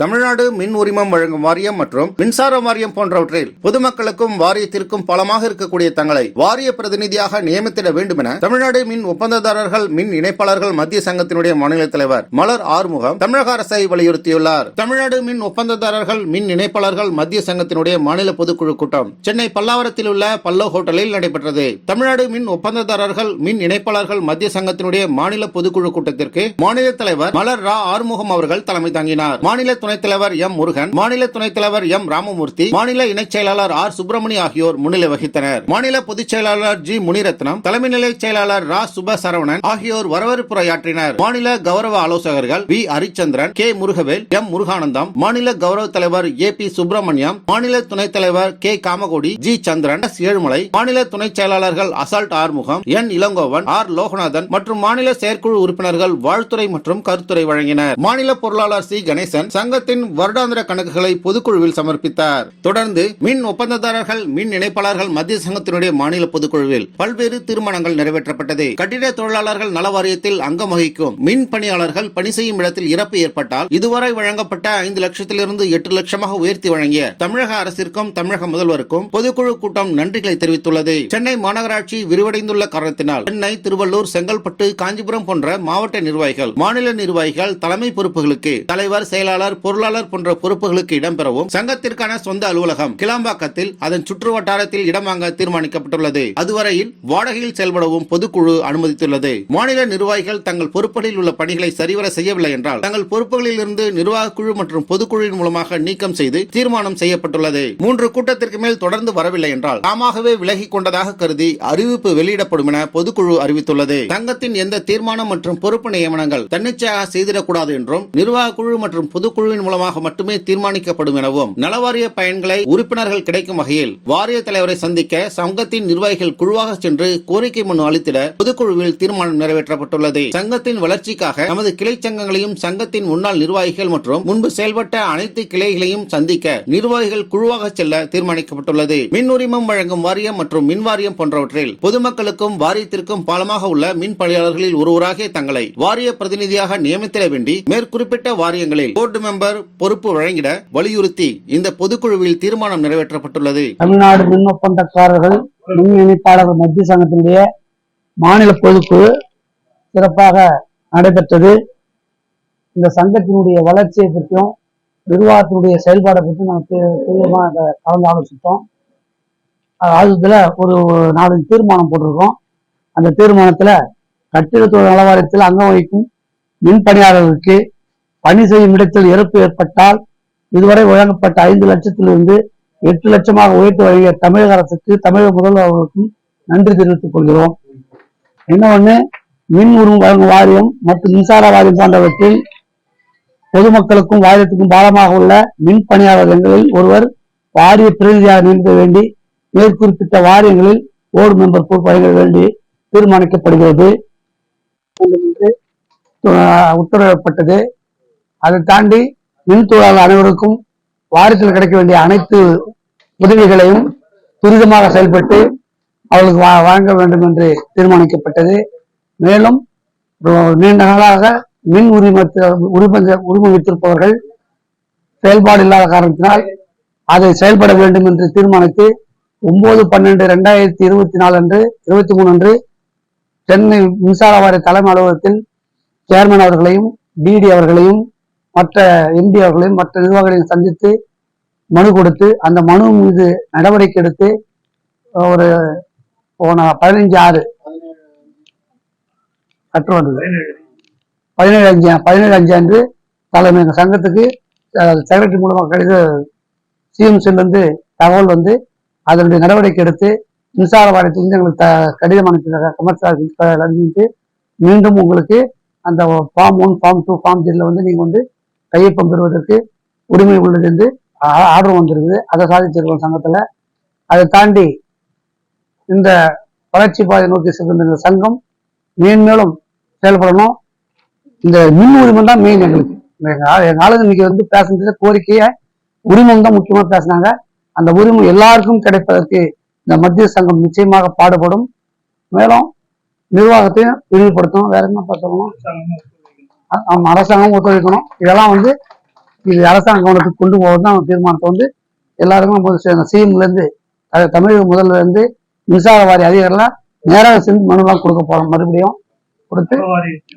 தமிழ்நாடு மின் உரிமம் வழங்கும் வாரியம் மற்றும் மின்சார வாரியம் போன்றவற்றில் பொதுமக்களுக்கும் வாரியத்திற்கும் பலமாக இருக்கக்கூடிய தங்களை வாரிய பிரதிநிதியாக நியமித்திட வேண்டும் என தமிழ்நாடு மின் ஒப்பந்ததாரர்கள் மின் இணைப்பாளர்கள் மத்திய சங்கத்தினுடைய மாநில தலைவர் மலர் ஆறுமுகம் தமிழக அரசை வலியுறுத்தியுள்ளார். தமிழ்நாடு மின் ஒப்பந்ததாரர்கள் மின் இணைப்பாளர்கள் மத்திய சங்கத்தினுடைய மாநில பொதுக்குழு கூட்டம் சென்னை பல்லாவரத்தில் உள்ள பல்லோ ஹோட்டலில் நடைபெற்றது. தமிழ்நாடு மின் ஒப்பந்ததாரர்கள் மின் இணைப்பாளர்கள் மத்திய சங்கத்தினுடைய மாநில பொதுக்குழு கூட்டத்திற்கு மாநில தலைவர் மலர் ரா ஆறுமுகம் அவர்கள் தலைமை தாங்கினார். மாநில துணை துணைத் தலைவர் எம் முருகன் மாநில துணைத் தலைவர் எம் ராமமூர்த்தி மாநில இணைச் செயலாளர் ஆர் சுப்பிரமணி ஆகியோர் முன்னிலை வகித்தனர். மாநில பொதுச் செயலாளர் ஜி முனிரத்னம் தலைமை நிலை செயலாளர் ரா சுப சரவணன் ஆகியோர் வரவேற்புரையாற்றினர். மாநில கௌரவ ஆலோசகர்கள் V Harichandran K Murugavel M Muruganandam மாநில கௌரவ தலைவர் ஏ பி சுப்பிரமணியம் மாநில துணைத் தலைவர் K Kamakodi G Chandran S Ezhumalai மாநில துணைச் செயலாளர்கள் அசால்ட் ஆறுமுகம் என் இளங்கோவன் ஆர் லோகநாதன் மற்றும் மாநில செயற்குழு உறுப்பினர்கள் வாழ்த்துறை மற்றும் கருத்துரை வழங்கினர். மாநில பொருளாளர் சி கணேசன் சங்க சங்கத்தின் வருடாந்திர கணக்குகளை பொதுக்குழுவில் சமர்ப்பித்தார். தொடர்ந்து மின் ஒப்பந்ததாரர்கள் மின் இணைப்பாளர்கள் மத்திய சங்கத்தினுடைய மாநில பொதுக்குழுவில் பல்வேறு தீர்மானங்கள் நிறைவேற்றப்பட்டது. கட்டிட தொழிலாளர்கள் நல வாரியத்தில் அங்கம் வகிக்கும் மின் பணியாளர்கள் பணி செய்யும் இடத்தில் இறப்பு ஏற்பட்டால் இதுவரை வழங்கப்பட்ட ஐந்து லட்சத்திலிருந்து எட்டு லட்சமாக உயர்த்தி வழங்கிய தமிழக அரசிற்கும் தமிழக முதல்வருக்கும் பொதுக்குழு கூட்டம் நன்றிகளை தெரிவித்துள்ளது. சென்னை மாநகராட்சி விரிவடைந்துள்ள காரணத்தினால் சென்னை திருவள்ளூர் செங்கல்பட்டு காஞ்சிபுரம் போன்ற மாவட்ட நிர்வாகிகள் மாநில நிர்வாகிகள் தலைமை பொறுப்புகளுக்கு தலைவர் செயலாளர் பொருளாளர் போன்ற பொறுப்புகளுக்கு இடம்பெறவும் சங்கத்திற்கான சொந்த அலுவலகம் கிளாம்பாக்கத்தில் அதன் சுற்று வட்டாரத்தில் இடம் வாங்க தீர்மானிக்கப்பட்டுள்ளது. அதுவரையில் வாடகையில் செயல்படவும் பொதுக்குழு அனுமதித்துள்ளது. மாநில நிர்வாகிகள் தங்கள் பொறுப்புகளில் உள்ள பணிகளை சரிவர செய்யவில்லை என்றால் தங்கள் பொறுப்புகளில் இருந்து நிர்வாக குழு மற்றும் பொதுக்குழுவின் மூலமாக நீக்கம் செய்து தீர்மானம் செய்யப்பட்டுள்ளது. மூன்று கூட்டத்திற்கு மேல் தொடர்ந்து வரவில்லை என்றால் தாமாகவே விலகி கொண்டதாக கருதி அறிவிப்பு வெளியிடப்படும் என பொதுக்குழு அறிவித்துள்ளது. சங்கத்தின் எந்த தீர்மானம் மற்றும் பொறுப்பு நியமனங்கள் தன்னிச்சையாக செய்திடக்கூடாது என்றும் நிர்வாக குழு மற்றும் குழுவின் மூலமாக மட்டுமே தீர்மானிக்கப்படும் எனவும் நலவாரிய பயன்களை உறுப்பினர்கள் கிடைக்கும் வகையில் வாரிய தலைவரை சந்திக்க சங்கத்தின் நிர்வாகிகள் குழுவாக சென்று கோரிக்கை மனு அளித்திட பொதுக்குழுவில் தீர்மானம் நிறைவேற்றப்பட்டுள்ளது. சங்கத்தின் வளர்ச்சிக்காக நமது கிளை சங்கங்களையும் சங்கத்தின் முன்னாள் நிர்வாகிகள் மற்றும் முன்பு செயல்பட்ட அனைத்து கிளைகளையும் சந்திக்க நிர்வாகிகள் குழுவாக செல்ல தீர்மானிக்கப்பட்டுள்ளது. மின் உரிமம் வழங்கும் வாரியம் மற்றும் மின் வாரியம் போன்றவற்றில் பொதுமக்களுக்கும் வாரியத்திற்கும் பாலமாக உள்ள மின் பணியாளர்களில் ஒருவராக தங்களை வாரிய பிரதிநிதியாக நியமித்திட வேண்டி மேற்குறிப்பிட்ட வாரியங்களில் போர்டு மெம்பர் பொறுப்பு வழங்கிட வலியுறுத்தி இந்த பொதுக்குழுவில் தீர்மானம் நிறைவேற்றப்பட்டுள்ளது. தமிழ்நாடு மின் ஒப்பந்தக்காரர்கள் மின் இணைப்பாளர்கள் மத்திய சங்கத்தினுடைய மாநில பொதுக்குழு சிறப்பாக நடைபெற்றது. இந்த சங்கத்தினுடைய வளர்ச்சியை பற்றியும் நிர்வாகத்தினுடைய செயல்பாடை பற்றி நமக்கு தீவிரமாக கலந்து ஆலோசித்தோம். அதுல ஒரு நாலஞ்சு தீர்மானம் போட்டிருக்கோம். அந்த தீர்மானத்துல கட்டிட தொழில் நலவாரியத்தில் அங்கம் வகிக்கும் மின் பணியாளர்களுக்கு பணி செய்யும் இடத்தில் இறப்பு ஏற்பட்டால் இதுவரை வழங்கப்பட்ட ஐந்து லட்சத்திலிருந்து எட்டு லட்சமாக உயர்த்து வழங்கிய தமிழக அரசுக்கு தமிழக முதல்வர் அவர்களுக்கும் நன்றி தெரிவித்துக் கொள்கிறோம். என்ன ஒண்ணு? மின் உருவம் வழங்கும் வாரியம் மற்றும் மின்சார வாரியம் போன்றவற்றில் பொதுமக்களுக்கும் வாரியத்துக்கும் பாலமாக உள்ள மின் பணியாளர்களில் ஒருவர் வாரிய பிரதிநிதியாக நியமிக்க வேண்டி மேற்குறிப்பிட்ட வாரியங்களில் போர்டு மெம்பர் பொறுப்பு வழங்க வேண்டி தீர்மானிக்கப்படுகிறது. உத்தரவிடப்பட்டது. அதை தாண்டி மின் தொழிலாளர் அனைவருக்கும் வாரிசில் கிடைக்க வேண்டிய அனைத்து உதவிகளையும் துரிதமாக செயல்பட்டு அவர்களுக்கு வா- வழங்க வேண்டும் என்று தீர்மானிக்கப்பட்டது. மேலும் நீண்ட நாளாக மின் உரிமத்தை உரிம உரிமை வைத்திருப்பவர்கள் செயல்பாடு இல்லாத காரணத்தினால் அதை செயல்பட வேண்டும் என்று தீர்மானித்து ஒன்பது பன்னெண்டு ரெண்டாயிரத்தி இருபத்தி நாலு அன்று இருபத்தி மூணு அன்று சென்னை மின்சார வாரிய தலைமை அலுவலகத்தில் சேர்மன் அவர்களையும் டிடி அவர்களையும் மற்ற எம்டிஆர்களையும் மற்ற நிர்வாகிகளையும் சந்தித்து மனு கொடுத்து அந்த மனு மீது நடவடிக்கை எடுத்து ஒரு போன பதினஞ்சு ஆறு. கற்று வந்தது. பதினேழு அஞ்சு பதினேழு அஞ்சு அன்று தலைமை எங்கள் சங்கத்துக்கு செக்ரட்டரி மூலமாக கடித சிஎம்சிலிருந்து தகவல் வந்து அதனுடைய நடவடிக்கை எடுத்து மின்சார வாரியத்திலிருந்து எங்களுக்கு த கடிதம் அனுப்பினாங்க. கமர்ஷியல் அனுப்பிட்டு மீண்டும் உங்களுக்கு அந்த form one form two form த்ரீல வந்து நீங்கள் வந்து கையொப்பம் பெறுவதற்கு உரிமை உள்ளது என்று ஆர்டர் வந்திருக்குது. அதை சாதிச்சிருக்கோம் சங்கத்துல. அதை தாண்டி இந்த வளர்ச்சி பாதை நோக்கி செல்கின்ற இந்த சங்கம் மேன்மேலும் செயல்படணும். இந்த மின் உரிமம் தான் மெயின் எங்களுக்கு. எங்க ஆளுங்க இன்னைக்கு வந்து பேசுனது கோரிக்கையை உரிமம் தான் முக்கியமா பேசினாங்க. அந்த உரிமை எல்லாருக்கும் கிடைப்பதற்கு இந்த மத்திய சங்கம் நிச்சயமாக பாடுபடும். மேலும் நிர்வாகத்தையும் விரிவுபடுத்தும் வேற என்ன பார்த்தோம்னா அரசாங்கம் ஒத்துழைக்கணும். இதெல்லாம் வந்து இது அரசாங்க கவனத்துக்கு கொண்டு போகிறது தான் தீர்மானத்தை வந்து எல்லாருக்கும் போது சிஎம்ல இருந்து அது தமிழக முதல்ல இருந்து மின்சார வாரிய அதிகாரிலாம் நேராக சென்று மனுலாம் கொடுக்க போறோம் மறுபடியும் கொடுத்து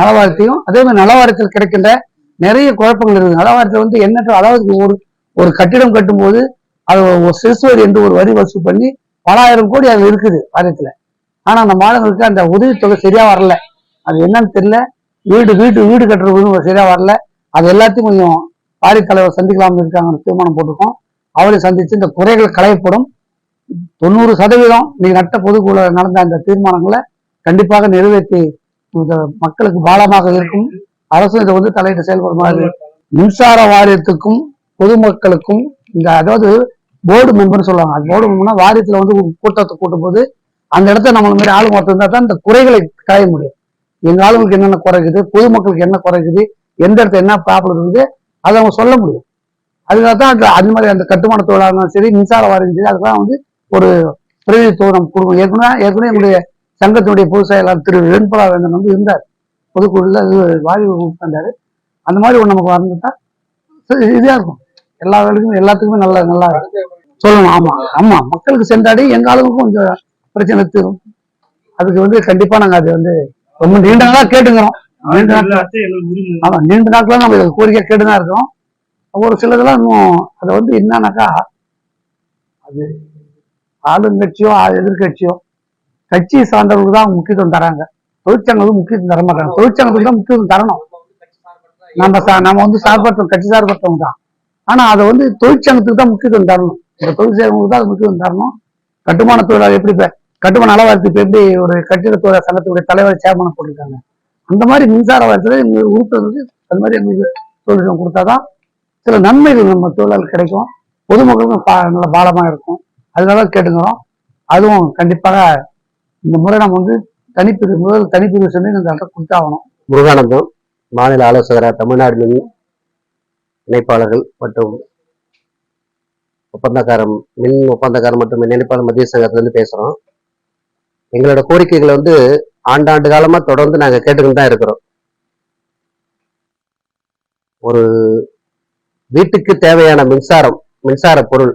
நலவாரியத்தையும். அதே மாதிரி நலவாரியத்தில் கிடைக்கின்ற நிறைய குழப்பங்கள் இருக்குது. நலவாரியத்தில் வந்து எண்ணற்ற அதாவது ஒரு ஒரு கட்டிடம் கட்டும்போது அது ஒரு சிசுவரி என்று ஒரு வரி வசூல் பண்ணி பல ஆயிரம் கோடி அதுல இருக்குது வாரியத்துல. ஆனா அந்த மாணவர்களுக்கு அந்த உதவித்தொகை சரியா வரல. அது என்னன்னு தெரியல. வீடு வீட்டு வீடு கட்டுறதுன்னு சரியா வரல. அது எல்லாத்தையும் கொஞ்சம் வாரிய தலைவர் சந்திக்கலாம்னு இருக்காங்க தீர்மானம் போட்டிருக்கோம். அவரை சந்திச்சு இந்த குறைகள் களையப்படும். தொண்ணூறு சதவீதம் இன்னைக்கு நட்ட பொதுக்குழு நடந்த அந்த தீர்மானங்களை கண்டிப்பாக நிறைவேற்றி இந்த மக்களுக்கு பாலமாக இருக்கும். அரசு இதை வந்து தலையிட்டு செயல்படுமாறு மின்சார வாரியத்துக்கும் பொதுமக்களுக்கும் இந்த அதாவது போர்டு மெம்பர்னு சொல்லுவாங்க. அது போர்டு மெம்பர்னா வாரியத்தில் வந்து கூட்டத்தை கூட்டும் போது அந்த இடத்த நம்மள மாதிரி ஆளு இருந்தால் தான் இந்த குறைகளை களைய முடியும். எங்க ஆளுங்களுக்கு என்னென்ன குறைக்குது பொதுமக்களுக்கு என்ன குறைக்குது எந்த இடத்துல என்ன ப்ராப்ளம் இருக்குது அதை அவங்க சொல்ல முடியும். அதுக்காக தான் அந்த அது மாதிரி அந்த கட்டுமான தொழிலாளர்களும் சரி மின்சார வாரியம் சரி அதுக்கெல்லாம் வந்து ஒரு பிரதிநிதித்துவம் நம்ம கொடுக்கணும். ஏற்கனவே ஏற்கனவே எங்களுடைய சங்கத்தினுடைய பொதுச் செயலாளர் திரு வெண்பலா வேந்தன் வந்து இருந்தார். பொதுக்குழுல இது வாயு உட்கார்ந்தாரு அந்த மாதிரி ஒன்று நமக்கு வந்துட்டா இதாக இதா இருக்கும். எல்லா வேலைக்கும் எல்லாத்துக்குமே நல்லா நல்லா சொல்லணும் ஆமா ஆமா. மக்களுக்கு சென்றாடி எங்க ஆளுங்களுக்கும் கொஞ்சம் பிரச்சனை தீரும். அதுக்கு வந்து கண்டிப்பா நாங்க அது வந்து ரொம்ப நீண்ட நாளா கேட்டுக்கிறோம் நீண்ட நாள் ஆமா நீண்ட நாட்களா நம்ம கோரிக்கை கேட்டுதான் இருக்கோம். ஒரு சிலதெல்லாம் இன்னும் அதை வந்து என்னன்னாக்கா அது ஆளுங்கட்சியோ எதிர்க்கட்சியோ கட்சி சார்ந்தவர்களுக்கு தான் முக்கியத்துவம் தராங்க. தொழிற்சங்கங்களுக்கு முக்கியத்துவம் தர மாட்டாங்க. தொழிற்சங்கத்துக்கு தான் முக்கியத்துவம் தரணும். நம்ம நம்ம வந்து சார்பற்றோம் கட்சி சார்பற்றவங்க தான். ஆனா அதை வந்து தொழிற்சங்கத்துக்கு தான் முக்கியத்துவம் தரணும். இந்த தொழிற்சங்கத்துக்கு தான் அது முக்கியத்துவம் தரணும். கட்டுமான தொழிலாளர் எப்படி இப்ப கட்டுமான நலவாரியத்துக்கு எப்படி ஒரு கட்டிடத்தோட சங்கத்துடைய தலைவர் சேர்மனை போட்டிருக்காங்க. அந்த மாதிரி மின்சார வாரியத்துல எங்க உறுப்பினருக்கு அது மாதிரி எங்களுக்கு தொழிற்சங்கம் கொடுத்தாதான் சில நன்மைகள் நம்ம தொழிலாளர் கிடைக்கும். பொதுமக்களுக்கும் பா- நல்ல பாலமாக இருக்கும். அதனால கேட்டுக்கிறோம். அதுவும் கண்டிப்பாக இந்த முறை நம்ம வந்து தனிப்பிரிவு முதல் தனிப்பிரிவு சென்று இந்த இடத்த கொடுத்தாகணும். முருகானந்தம் மாநில ஆலோசகராக தமிழ்நாடு மின் இணைப்பாளர்கள் மற்றும் ஒப்பந்தக்காரம் மின் ஒப்பந்தக்காரம் மற்றும் மின் இணைப்பாளர் மத்திய சங்கத்திலிருந்து பேசுறோம். எங்களோட கோரிக்கைகளை வந்து ஆண்டாண்டு காலமா தொடர்ந்து நாங்க கேட்டுக்கிட்டு தான் இருக்கிறோம். ஒரு வீட்டுக்கு தேவையான மின்சாரம் மின்சார பொருள்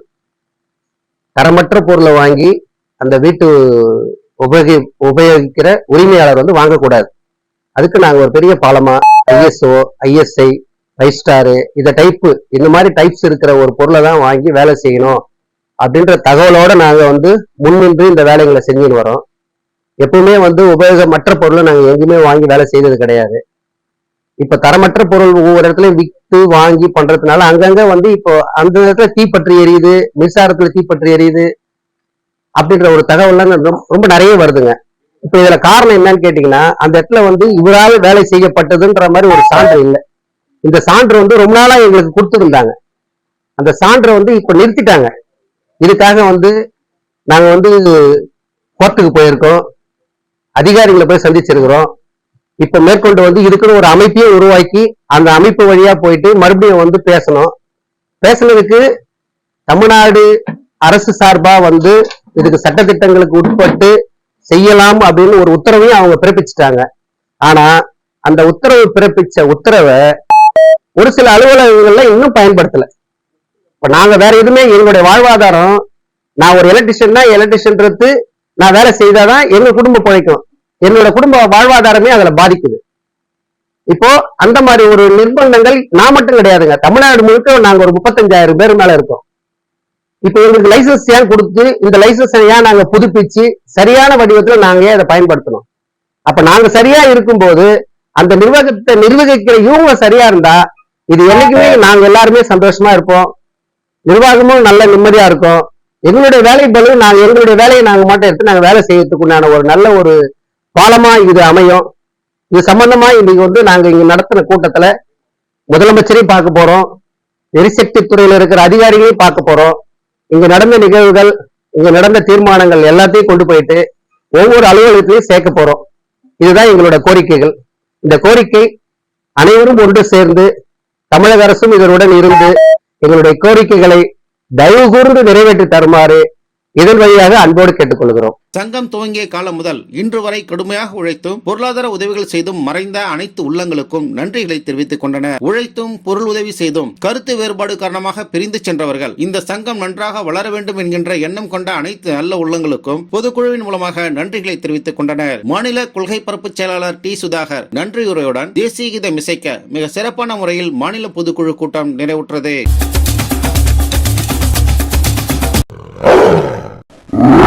தரமற்ற பொருளை வாங்கி அந்த வீட்டு உபயோகி உபயோகிக்கிற உரிமையாளர் வந்து வாங்கக்கூடாது. அதுக்கு நாங்க ஒரு பெரிய பாலமா ஐஎஸ்ஓ ஐஎஸ்ஐ ஃபைவ் ஸ்டாரு இந்த டைப்பு இந்த மாதிரி டைப்ஸ் இருக்கிற ஒரு பொருளை தான் வாங்கி வேலை செய்யணும் அப்படின்ற தகவலோட நாங்க வந்து முன்னின்று இந்த வேலைகளை செஞ்சுன்னு வரோம். எப்பவுமே வந்து உபயோகமற்ற பொருளை நாங்கள் எங்கேயுமே வாங்கி வேலை செய்தது கிடையாது. இப்போ தரமற்ற பொருள் ஒவ்வொரு இடத்துலையும் விற்று வாங்கி பண்றதுனால அங்கங்க வந்து இப்போ அந்த இடத்துல தீப்பற்றி எரியுது மின்சாரத்துல தீப்பற்றி எரியுது அப்படின்ற ஒரு தகவல்லாம் ரொம்ப- ரொம்ப நிறைய வருதுங்க. இப்போ இதுல காரணம் என்னன்னு கேட்டீங்கன்னா அந்த இடத்துல வந்து இவரால் வேலை செய்யப்பட்டதுன்ற மாதிரி ஒரு சான்று இல்லை. இந்த சான்று வந்து ரொம்ப நாளா எங்களுக்கு கொடுத்துருந்தாங்க. அந்த சான்றை வந்து இப்போ நிறுத்திட்டாங்க. இதுக்காக வந்து நாங்கள் வந்து கோர்ட்டுக்கு போயிருக்கோம். அதிகாரிகளை போய் சந்திச்சிருக்கிறோம். இப்ப மேற்கொண்டு வந்து இதுக்குன்னு ஒரு அமைப்பையே உருவாக்கி அந்த அமைப்பு வழியா போயிட்டு மறுபடியும் வந்து பேசணும். பேசுனதுக்கு தமிழ்நாடு அரசு சார்பா வந்து இதுக்கு சட்டத்திட்டங்களுக்கு உட்பட்டு செய்யலாம் அப்படின்னு ஒரு உத்தரவையும் அவங்க பிறப்பிச்சிட்டாங்க. ஆனா அந்த உத்தரவு பிறப்பிச்ச உத்தரவை ஒரு சில அலுவலகங்கள்ல இன்னும் பயன்படுத்தல. இப்ப நாங்க வேற எதுவுமே எங்களுடைய வாழ்வாதாரம் நான் ஒரு எலக்ட்ரிஷியன்னா எலக்ட்ரிஷியன்றது நான் வேலை செய்தாதான் எங்க குடும்பம் பிழைக்கும். என்னோட குடும்ப வாழ்வாதாரமே அதுல பாதிக்குது. இப்போ அந்த மாதிரி ஒரு நிர்பந்தங்கள் நான் மட்டும் கிடையாதுங்க. தமிழ்நாடு முழுக்க நாங்க ஒரு முப்பத்தஞ்சாயிரம் பேர் மேல இருக்கோம். இப்போ எங்களுக்கு லைசன்ஸ் ஏன் கொடுத்து இந்த லைசன்ஸ் ஏன் நாங்க புதுப்பிச்சு சரியான வடிவத்துல நாங்க ஏன் அதை பயன்படுத்தணும்? அப்ப நாங்க சரியா இருக்கும்போது அந்த நிர்வாகத்தை நிர்வகிக்கிற இவங்க சரியா இருந்தா இது என்னைக்குமே நாங்க எல்லாருமே சந்தோஷமா இருப்போம். நிர்வாகமும் நல்ல நிம்மதியா இருக்கும். எங்களுடைய வேலை பலு நாங்க எங்களுடைய வேலையை நாங்க மட்டும். எடுத்து நாங்க வேலை செய்யறதுக்கு உண்டான ஒரு நல்ல ஒரு பாலமா இது அமையும். இது சம்பந்தமா இன்னைக்கு வந்து நாங்க இங்க நடத்தின கூட்டத்துல முதலமைச்சரையும் பார்க்க போறோம். எரிசக்தி துறையில இருக்கிற அதிகாரிகளையும் பார்க்க போறோம். இங்க நடந்த நிகழ்வுகள் இங்க நடந்த தீர்மானங்கள் எல்லாத்தையும் கொண்டு போயிட்டு ஒவ்வொரு அலுவலகத்திலையும் சேர்க்க போறோம். இதுதான் எங்களோட கோரிக்கைகள். இந்த கோரிக்கை அனைவரும் ஒன்று சேர்ந்து தமிழக அரசும் இதனுடன் இருந்து எங்களுடைய கோரிக்கைகளை தயவு கூர்ந்து நிறைவேற்றி தருமாறு இதன் வழியாக அன்போடு கேட்டுக்கொள்கிறோம். சங்கம் துவங்கிய காலம் முதல் இன்று வரை கடுமையாக உழைத்தும் பொருளாதார உதவிகள் செய்தும் மறைந்த அனைத்து உள்ளங்களுக்கும் நன்றிகளை தெரிவித்துக் கொண்டனர் உழைத்தும் பொருள் உதவி செய்தும் கருத்து வேறுபாடு காரணமாக பிரிந்து சென்றவர்கள் இந்த சங்கம் நன்றாக வளர வேண்டும் என்கின்ற எண்ணம் கொண்ட அனைத்து நல்ல உள்ளங்களுக்கும் பொதுக்குழுவின் மூலமாக நன்றிகளை தெரிவித்துக் கொண்டனர். மாநில கொள்கை பரப்பு செயலாளர் டி. சுதாகர் நன்றியுரையுடன் தேசிய கீதம் இசைக்க மிக சிறப்பான முறையில் மாநில பொதுக்குழு கூட்டம் நிறைவுற்றது. Oh!